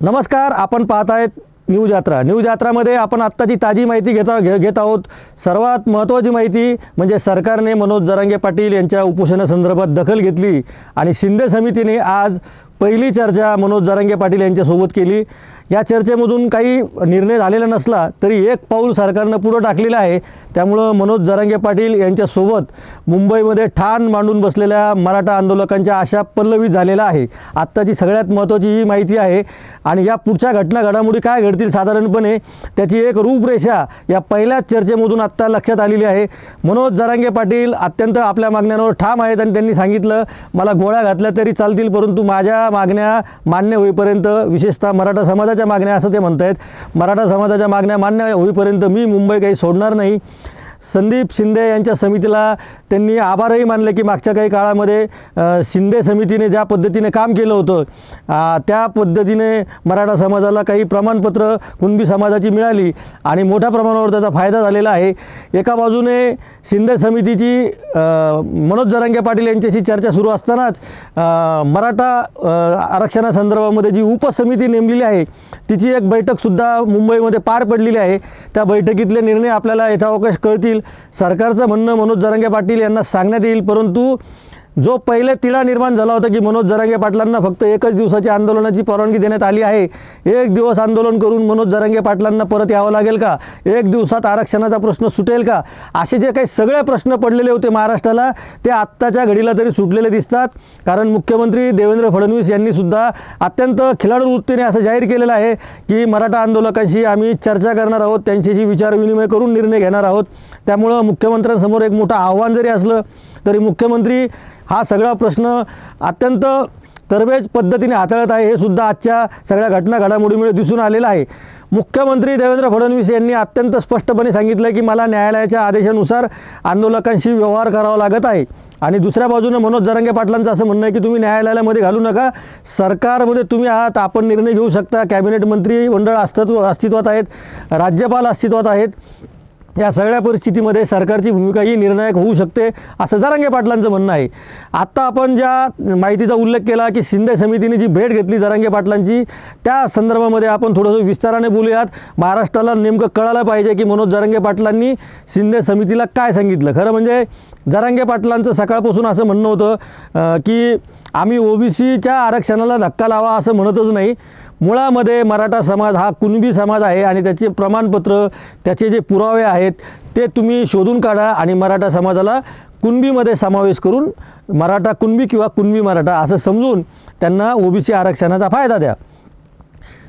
नमस्कार आपण पाहत आहेत न्यूज यात्रा. न्यूज यात्रामध्ये आपण आत्ताची ताजी माहिती घेता घे घेत आहोत. सर्वात महत्त्वाची माहिती म्हणजे सरकारने मनोज जरांगे पाटील यांच्या उपोषणासंदर्भात दखल घेतली आणि शिंदे समितीने आज पहिली चर्चा मनोज जरांगे पाटील यांच्यासोबत केली. या चर्चेमधून काही निर्णय झालेला नसला तरी एक पाऊल सरकारनं पुढं टाकलेलं आहे. त्यामुळं मनोज जरांगे पाटील यांच्यासोबत मुंबईमध्ये ठाण मांडून बसलेल्या मराठा आंदोलकांच्या आशा पल्लवी झालेल्या आहे. आत्ताची सगळ्यात महत्त्वाची ही माहिती आहे. आणि या पुढच्या घटना घडामोडी काय घडतील साधारणपणे त्याची एक रूपरेषा या पहिल्याच चर्चेमधून आत्ता लक्षात आलेली आहे. मनोज जरांगे पाटील अत्यंत आपल्या मागण्यांवर ठाम आहेत आणि त्यांनी सांगितलं मला गोळ्या घातल्या तरी चालतील परंतु माझ्या मागण्या मान्य होईपर्यंत विशेषतः मराठा समाजाच्या मागण्या असं ते म्हणत आहेत मराठा समाजाच्या मागण्या मान्य होईपर्यंत मी मुंबई काही सोडणार नाही. संदीप शिंदे यांच्या समितीला त्यांनी आभारही मानले की मागच्या काही काळामध्ये शिंदे समितीने ज्या पद्धतीने काम केलं होतं त्या पद्धतीने मराठा समाजाला काही प्रमाणपत्र कुणबी समाजाची मिळाली आणि मोठ्या प्रमाणावर त्याचा फायदा झालेला आहे. एका बाजूने शिंदे समितीची मनोज जरांगे पाटील यांच्याशी चर्चा सुरू असतानाच मराठा आरक्षणासंदर्भामध्ये जी उपसमिती नेमलेली आहे तिची एक बैठकसुद्धा मुंबईमध्ये पार पडलेली आहे. त्या बैठकीतले निर्णय आपल्याला यथावकाश कळतील. सरकारचं म्हणणं मनोज जरांगे पाटील यांना सांगण्यात येईल परंतु जो पहिले तिढा निर्माण झाला होता की मनोज जरांगे पाटलांना फक्त एकच दिवसाची आंदोलनाची परवानगी देण्यात आली आहे. एक दिवस आंदोलन करून मनोज जरांगे पाटलांना परत यावं लागेल का? एक दिवसात आरक्षणाचा प्रश्न सुटेल का? असे जे काही सगळे प्रश्न पडलेले होते महाराष्ट्राला ते आत्ताच्या घडीला तरी सुटलेले दिसतात. कारण मुख्यमंत्री देवेंद्र फडणवीस यांनीसुद्धा अत्यंत खिलाडू वृत्तीने असं जाहीर केलेलं आहे की मराठा आंदोलकांशी आम्ही चर्चा करणार आहोत त्यांच्याशी विचारविनिमय करून निर्णय घेणार आहोत. त्यामुळं मुख्यमंत्र्यांसमोर एक मोठं आव्हान जरी असलं तरी मुख्यमंत्री हा सगळा प्रश्न अत्यंत तरबेज पद्धतीने हाताळत आहे. हे सुद्धा आजच्या सगळ्या घटना घडामोडीमुळे दिसून आलेलं आहे. मुख्यमंत्री देवेंद्र फडणवीस यांनी अत्यंत स्पष्टपणे सांगितलं की मला न्यायालयाच्या आदेशानुसार आंदोलकांशी व्यवहार करावा लागत आहे. आणि दुसऱ्या बाजूनं मनोज जरांगे पाटलांचं असं म्हणणं आहे की तुम्ही न्यायालयामध्ये घालू नका. सरकारमध्ये तुम्ही आहात आपण निर्णय घेऊ शकता. कॅबिनेट मंत्री मंडळ अस्तित्व अस्तित्वात आहेत राज्यपाल अस्तित्वात आहेत. या सगळ्या परिस्थितीमध्ये सरकारची भूमिका ही निर्णायक होऊ शकते असं जरांगे पाटलांचं म्हणणं आहे. आत्ता आपण ज्या माहितीचा उल्लेख केला की शिंदे समितीने जी भेट घेतली जरांगे पाटलांची त्या संदर्भामध्ये आपण थोडंसं विस्ताराने बोलूयात. महाराष्ट्राला नेमकं कळायला पाहिजे की मनोज जरांगे पाटलांनी शिंदे समितीला काय सांगितलं. खरं म्हणजे जरांगे पाटलांचं सकाळपासून असं म्हणणं होतं की आम्ही ओबीसीच्या आरक्षणाला धक्का लावा असं म्हणतच नाही. मुळामध्ये मराठा समाज हा कुणबी समाज आहे आणि त्याचे प्रमाणपत्र त्याचे जे पुरावे आहेत ते तुम्ही शोधून काढा आणि मराठा समाजाला कुणबीमध्ये समावेश करून मराठा कुणबी किंवा कुणबी मराठा असं समजून त्यांना ओबीसी आरक्षणाचा फायदा द्या.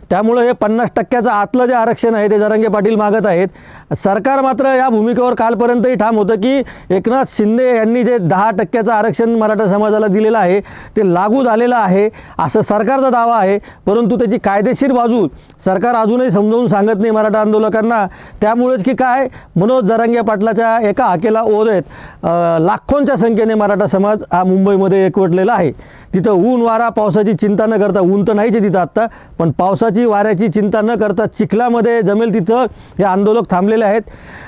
त्यामुळं हे पन्नास टक्क्याचं आतलं जे आरक्षण आहे ते जरांगे पाटील मागत आहेत. सरकार मात्र या भूमिकेवर कालपर्यंतही ठाम होतं की एकनाथ शिंदे यांनी जे दहा टक्क्याचं आरक्षण मराठा समाजाला दिलेलं आहे ते लागू झालेलं आहे असं सरकारचा दावा आहे. परंतु त्याची कायदेशीर बाजू सरकार अजूनही समजावून सांगत नाही मराठा आंदोलकांना. त्यामुळेच की काय मनोज जरांगे पाटलाच्या एका हाकेला ओढ आहेत. लाखोंच्या संख्येने मराठा समाज हा मुंबईमध्ये एकवटलेला आहे. तिथं ऊन वारा पावसाची चिंता न करता ऊन तर नाहीच आहे तिथं आत्ता पण पावसाची वाऱ्याची चिंता न करता चिखलामध्ये जमेल तिथं हे आंदोलक थांबलेले आहेत.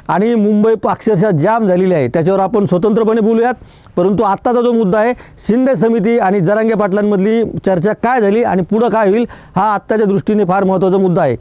आणि मुंबई अक्षरशः जाम झालेली आहे. त्याच्यावर आपण स्वतंत्रपणे बोलूयात. परंतु आत्ताचा जो मुद्दा आहे शिंदे समिती आणि जरांगे पाटलांमधली चर्चा काय झाली आणि पुढं काय होईल हा आत्ताच्या दृष्टीने फार महत्त्वाचा मुद्दा आहे.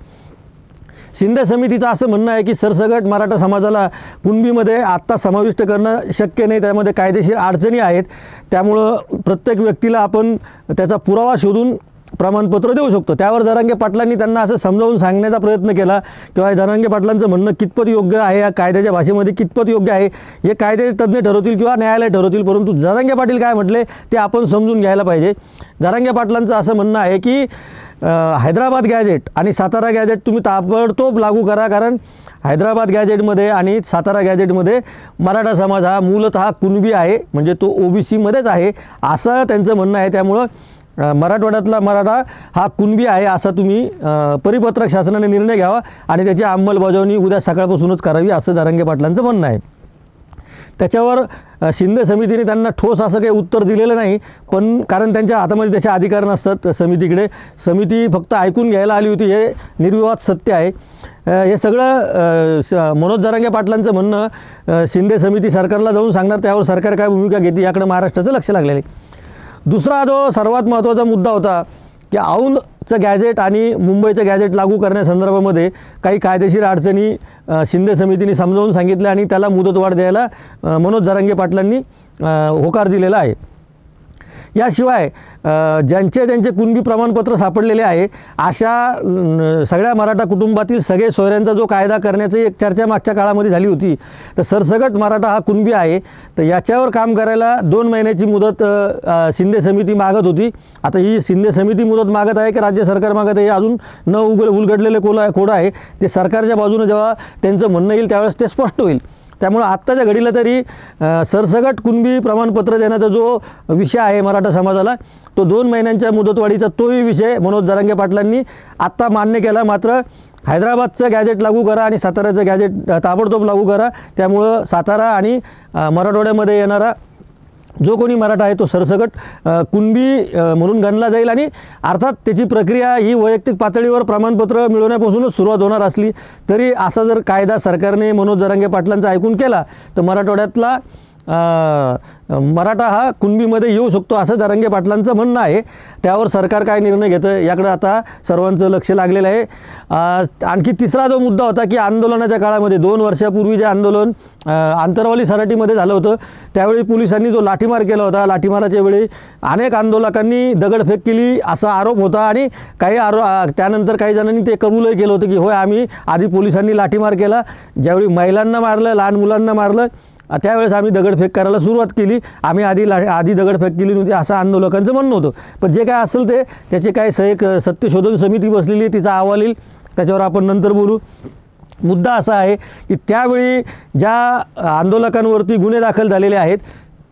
शिंदे समितीचं असं म्हणणं आहे की सरसगट मराठा समाजाला कुणबीमध्ये आत्ता समाविष्ट करणं शक्य नाही. त्यामध्ये कायदेशीर अडचणी आहेत. त्यामुळं प्रत्येक व्यक्तीला आपण त्याचा पुरावा शोधून प्रमाणपत्र देऊ शकतो. त्यावर जरांगे पाटलांनी त्यांना असं समजावून सांगण्याचा प्रयत्न केला किंवा जरांगे पाटलांचं म्हणणं कितपत योग्य आहे या कायद्याच्या भाषेमध्ये कितपत योग्य आहे हे कायदे तज्ज्ञ ठरवतील किंवा न्यायालय ठरवतील परंतु जरांगे पाटील काय म्हटले ते आपण समजून घ्यायला पाहिजे. जरांगे पाटलांचं असं म्हणणं आहे की हैदराबाद गॅजेट आणि सातारा गॅजेट तुम्ही ताबडतोब लागू करा कारण हैदराबाद गॅजेटमध्ये आणि सातारा गॅजेटमध्ये मराठा समाज हा मूलतः कुणबी आहे म्हणजे तो ओबीसीमध्येच आहे असं त्यांचं म्हणणं आहे. त्यामुळं मराठवाड्यातला मराठा हा कुणबी आहे असा तुम्ही परिपत्रक शासनाने निर्णय घ्यावा आणि त्याची अंमलबजावणी उद्या सकाळपासूनच करावी असं जारंगे पाटलांचं म्हणणं आहे. त्याच्यावर शिंदे समितीने त्यांना ठोस असं काही उत्तर दिलेलं नाही पण कारण त्यांच्या हातामध्ये त्याचे अधिकार नसतात समितीकडे. समिती फक्त ऐकून घ्यायला आली होती हे निर्विवाद सत्य आहे. हे सगळं मनोज जरांगे पाटलांचं म्हणणं शिंदे समिती सरकारला जाऊन सांगणार त्यावर सरकार काय भूमिका घेते याकडे महाराष्ट्राचं लक्ष लागलेलं आहे. दुसरा जो सर्वात महत्त्वाचा मुद्दा होता की औंधचं गॅजेट आणि मुंबईचं गॅजेट लागू करण्यासंदर्भामध्ये काही कायदेशीर अडचणी शिंदे समितीने समजावून सांगितल्या आणि त्याला मुदतवाढ द्यायला मनोज जरांगे पाटलांनी होकार दिलेला आहे. याशिवाय ज्यांचे त्यांचे कुणबी प्रमाणपत्र सापडलेले आहे अशा सगळ्या मराठा कुटुंबातील सगळे सोयऱ्यांचा जो कायदा करण्याची एक चर्चा मागच्या काळामध्ये झाली होती तर सरसगट मराठा हा कुणबी आहे तर याच्यावर काम करायला दोन महिन्याची मुदत शिंदे समिती मागत होती. आता ही शिंदे समिती मुदत मागत आहे की राज्य सरकार मागत आहे हे अजून न उघड उलगडलेले कोला कोडं आहे. ते सरकारच्या बाजूनं जेव्हा त्यांचं म्हणणं येईल त्यावेळेस ते स्पष्ट होईल. त्यामुळं आत्ताच्या घडीला तरी सरसगट कुणबी प्रमाणपत्र देण्याचा जो विषय आहे मराठा समाजाला तो दोन महिन्यांच्या मुदतवाढीचा तोही विषय मनोज जरांगे पाटलांनी आत्ता मान्य केला. मात्र हैदराबादचं गॅजेट लागू करा आणि साताऱ्याचं गॅजेट ताबडतोब लागू करा. त्यामुळं सातारा आणि मराठवाड्यामध्ये येणारा जो कोणी मराठा आहे तो सरसकट कुणबी म्हणून गणला जाईल आणि अर्थात त्याची प्रक्रिया ही वैयक्तिक पातळीवर प्रमाणपत्र मिळवण्यापासूनच सुरुवात होणार असली तरी असा जर कायदा सरकारने मनोज जरांगे पाटलांचा ऐकून केला तर मराठवाड्यातला मराठा हा कुणबीमध्ये येऊ शकतो असं जरांगे पाटलांचं म्हणणं आहे. त्यावर सरकार काय निर्णय घेतं याकडं आता सर्वांचं लक्ष लागलेलं आहे. आणखी तिसरा जो मुद्दा होता की आंदोलनाच्या काळामध्ये दोन वर्षापूर्वी जे आंदोलन आंतरवाली सराटीमध्ये झालं होतं त्यावेळी पोलिसांनी जो लाठीमार केला होता लाठीमाराच्या वेळी अनेक आंदोलकांनी दगडफेक केली असा आरोप होता आणि काही आरो त्यानंतर काही जणांनी ते कबूलही केलं होतं की होय आम्ही आधी पोलिसांनी लाठीमार केला. ज्यावेळी महिलांना मारलं लहान मुलांना मारलं त्यावेळेस आम्ही दगडफेक करायला सुरुवात केली. आम्ही आधी ला आधी दगडफेक केली नव्हती असं आंदोलकांचं म्हणणं होतं. पण जे काय असेल ते त्याचे काय स एक सत्यशोधन समिती बसलेली आहे तिचा अहवाल येईल. त्याच्यावर आपण नंतर बोलू. मुद्दा असा आहे की त्यावेळी ज्या आंदोलकांवरती गुन्हे दाखल झालेले आहेत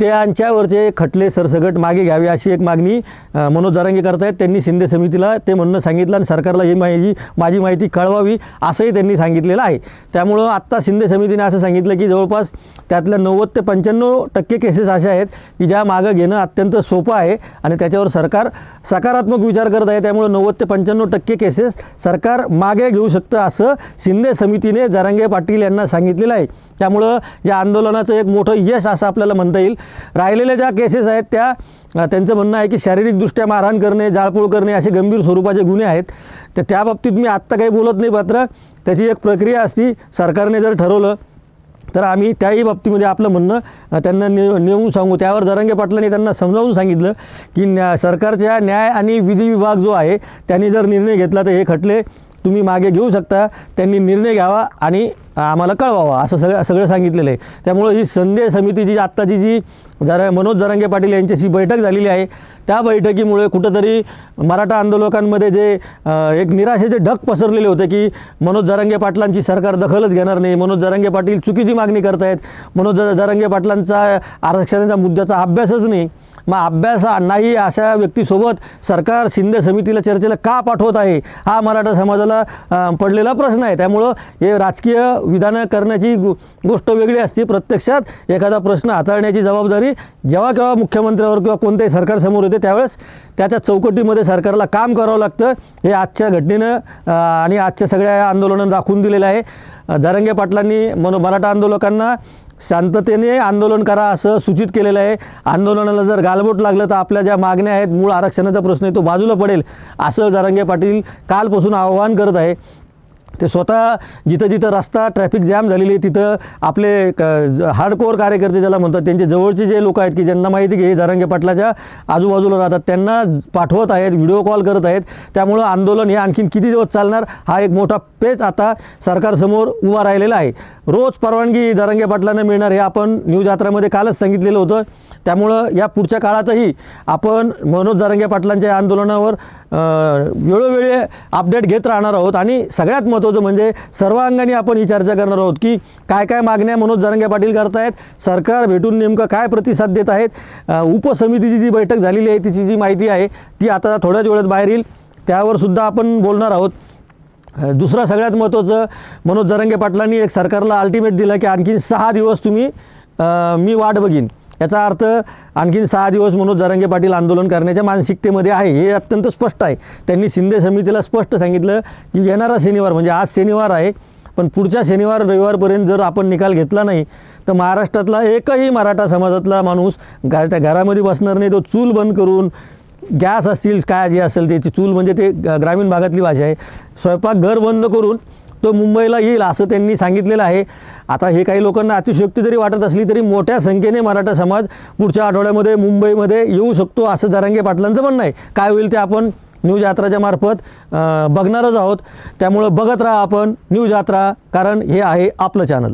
त्यांच्यावरचे खटले सरसगट मागे घ्यावे अशी एक मागणी मनोज मनोज करत करतायत. त्यांनी शिंदे समितीला ते म्हणणं सांगितलं आणि सरकारला ही माहिती माझी माहिती कळवावी असंही त्यांनी सांगितलेलं आहे. त्यामुळं आत्ता शिंदे समितीने असं सांगितलं की जवळपास त्यातल्या नव्वद ते पंच्याण्णव टक्के केसेस अशा आहेत की ज्या मागं घेणं अत्यंत सोपं आहे आणि त्याच्यावर सरकार सकारात्मक विचार करत आहे. त्यामुळं नव्वद ते पंच्याण्णव टक्के केसेस सरकार मागे घेऊ शकतं असं शिंदे समितीने जरांगे पाटील यांना सांगितलेलं आहे. त्यामुळं या आंदोलनाचं एक मोठं यश असं आपल्याला म्हणता येईल. राहिलेल्या ज्या केसेस आहेत त्या त्यांचं म्हणणं आहे की शारीरिकदृष्ट्या मारहाण करणे जाळपोळ करणे असे गंभीर स्वरूपाचे गुन्हे आहेत. तर त्या बाबतीत मी आत्ता काही बोलत नाही मात्र त्याची एक प्रक्रिया असती सरकारने जर ठरवलं तर आम्ही त्याही बाबतीमध्ये आपलं म्हणणं त्यांना ने नेऊन सांगू. त्यावर जरांगे पाटलांनी त्यांना समजावून सांगितलं की न्या सरकारच्या न्याय आणि विधी विभाग जो आहे त्यांनी जर निर्णय घेतला तर हे खटले. तुम्ही मागे घेऊ शकता त्यांनी निर्णय घ्यावा आणि आम्हाला कळवावा असं सगळं सगळं सांगितलेलं आहे. त्यामुळं ही संदेश समितीची आत्ताची जी जरा मनोज जरांगे पाटील यांच्याशी बैठक झालेली आहे त्या बैठकीमुळे कुठंतरी मराठा आंदोलकांमध्ये जे एक निराशेचे ढग पसरलेले होते की मनोज जरांगे पाटलांची सरकार दखलच घेणार नाही मनोज जरांगे पाटील चुकीची मागणी करतायत मनोज जरांगे पाटलांचा आरक्षणाच्या मुद्द्याचा अभ्यासच नाही. मग अभ्यास नाही अशा व्यक्तीसोबत सरकार शिंदे समितीला चर्चेला का पाठवत आहे? हा मराठा समाजाला पडलेला प्रश्न आहे. त्यामुळं हे राजकीय विधानं करण्याची गो गोष्ट वेगळी असते. प्रत्यक्षात एखादा प्रश्न हाताळण्याची जबाबदारी जेव्हा केव्हा मुख्यमंत्र्यावर किंवा कोणत्याही सरकारसमोर येते त्यावेळेस त्याच्या चौकटीमध्ये सरकारला काम करावं लागतं. हे आजच्या घटनेनं आणि आजच्या सगळ्या आंदोलनानं दाखवून दिलेलं आहे. जारंगे पाटलांनी मनो मराठा आंदोलकांना शांततेने आंदोलन करा असं सूचित केलेलं आहे. आंदोलनाला जर गालबोट लागलं तर आपल्या ज्या मागण्या आहेत मूळ आरक्षणाचा प्रश्न आहे तो बाजूला पडेल असं जरांगे पाटील कालपासून आवाहन करत आहे. ते स्वतः जिथं जिथं रस्ता ट्रॅफिक जॅम झालेली आहे तिथं आपले क हार्डकोअर कार्यकर्ते ज्याला म्हणतात त्यांचे जवळचे जे लोक आहेत की ज्यांना माहिती की हे जरांगे पाटलाच्या आजूबाजूला राहतात त्यांना पाठवत आहेत व्हिडिओ कॉल करत आहेत. त्यामुळं आंदोलन हे आणखीन किती दिवस चालणार हा एक मोठा पेच आता सरकारसमोर उभा राहिलेला आहे. रोज परवानगी जरांगे पाटलांना मिळणार हे आपण न्यूज यात्रामध्ये कालच सांगितलेलं होतं. त्यामुळं या पुढच्या काळातही आपण मनोज जारंगे पाटलांच्या या आंदोलनावर वेळोवेळी अपडेट घेत राहणार आहोत. आणि सगळ्यात महत्त्वाचं म्हणजे सर्वांगाने आपण ही चर्चा करणार आहोत की काय काय मागण्या मनोज जारंगे पाटील करतायत सरकार भेटून नेमकं काय प्रतिसाद देत आहेत उपसमितीची जी बैठक झालेली आहे तिची जी माहिती आहे ती आता थोड्याच वेळात बाहेर येईल. त्यावर सुद्धा आपण बोलणार आहोत. दुसरा दुसरं सगळ्यात महत्त्वाचं मनोज जरंगे पाटलांनी एक सरकारला अल्टिमेट दिलं की आणखी सहा दिवस तुम्ही मी वाट बघीन. याचा अर्थ आणखीन सहा दिवस मनोज जरांगे पाटील आंदोलन करण्याच्या मानसिकतेमध्ये आहे हे अत्यंत स्पष्ट आहे. त्यांनी शिंदे समितीला स्पष्ट सांगितलं की येणारा शनिवार म्हणजे आज शनिवार आहे पण पुढच्या शनिवार रविवारपर्यंत जर आपण निकाल घेतला नाही तर महाराष्ट्रातला एकही मराठा समाजातला माणूस घा त्या घरामध्ये बसणार नाही. तो चूल बंद करून गॅस असतील काय जे असेल त्याची चूल म्हणजे ते ग्रामीण भागातली भाषा आहे. स्वयंपाक घर बंद करून तो मुंबईला येईल असं त्यांनी सांगितलेलं आहे. आता हे काही लोकांना अतिशयोक्ती जरी वाटत असली तरी मोठ्या संख्येने मराठा समाज पुढच्या आठवड्यामध्ये मुंबईमध्ये येऊ शकतो असं जरांगे पाटलांचं म्हणणं आहे. काय होईल ते आपण न्यूज यात्राच्या मार्फत बघणारच आहोत. त्यामुळं बघत राहा आपण न्यूज यात्रा कारण हे आहे आपलं चॅनल